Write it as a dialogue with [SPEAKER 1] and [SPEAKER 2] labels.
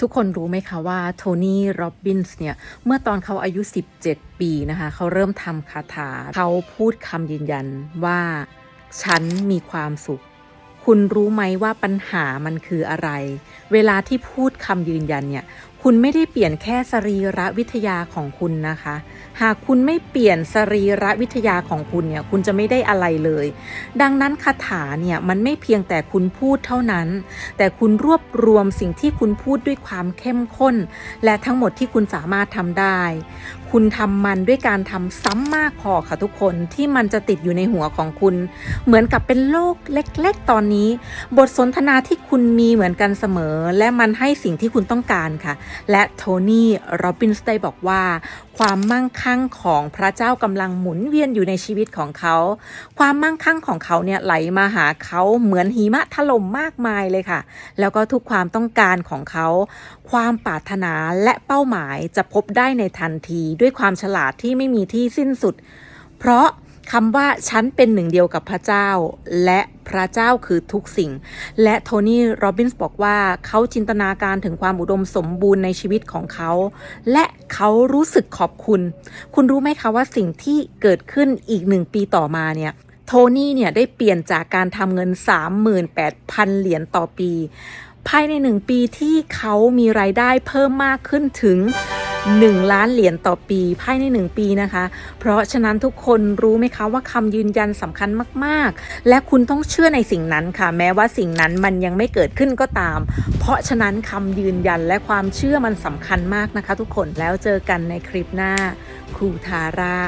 [SPEAKER 1] ทุกคนรู้ไหมคะว่าโทนี่โรบินส์เนี่ย เมื่อตอนเขาอายุ 17 ปีนะคะ เขาเริ่มทำคาถา เขาพูดคำยืนยันว่า ฉันมีความสุข คุณรู้ไหมว่าปัญหามันคืออะไร เวลาที่พูดคำยืนยันเนี่ย คุณไม่ได้เปลี่ยนแค่สรีระวิทยาของคุณนะคะ หากคุณไม่เปลี่ยนสรีระวิทยาของคุณเนี่ย คุณจะไม่ได้อะไรเลย ดังนั้นคาถาเนี่ยมันไม่เพียงแต่คุณพูดเท่านั้น แต่คุณรวบรวมสิ่งที่คุณพูดด้วยความเข้มข้น และทั้งหมดที่คุณสามารถทำได้ คุณทำมันด้วยการทำซ้ำมากพอค่ะทุกคนที่มันจะติดอยู่ในหัวของคุณ เหมือนกับเป็นโลกเล็ก ๆ ตอนนี้ บทสนทนาที่คุณมีเหมือนกันเสมอ และมันให้สิ่งที่คุณต้องการค่ะและโทนี่โรบินส์ได้บอกว่า ความมั่งคั่งของพระเจ้ากำลังหมุนเวียนอยู่ในชีวิตของเขา ความมั่งคั่งของเขาเนี่ยไหลมาหาเขาเหมือนหิมะถล่มมากมายเลยค่ะ แล้วก็ทุกความต้องการของเขา ความปรารถนาและเป้าหมายจะพบได้ในทันที ด้วยความฉลาดที่ไม่มีที่สิ้นสุด เพราะ คำว่าฉันเป็นหนึ่งเดียวกับพระเจ้า และพระเจ้าคือทุกสิ่ง และโทนี่โรบินส์บอกว่าเขาจินตนาการถึงความอุดมสมบูรณ์ในชีวิตของเขา และเขารู้สึกขอบคุณ คุณรู้ไหมคะว่าสิ่งที่เกิดขึ้นอีกหนึ่งปีต่อมาเนี่ยโทนี่เนี่ยได้เปลี่ยนจากการทำเงิน 38,000 เหรียญต่อปี ภายในหนึ่งปีที่เขามีรายได้เพิ่มมากขึ้นถึง 1 ล้านเหรียญต่อปีภายใน 1 ปีนะคะ เพราะฉะนั้นทุกคนรู้ไหมคะว่าคำยืนยันสำคัญมากๆ และคุณต้องเชื่อในสิ่งนั้นค่ะ แม้ว่าสิ่งนั้นมันยังไม่เกิดขึ้นก็ตาม เพราะฉะนั้นคำยืนยันและความเชื่อมันสำคัญมากนะคะ ทุกคนแล้วเจอกันในคลิปหน้าครูทาร่า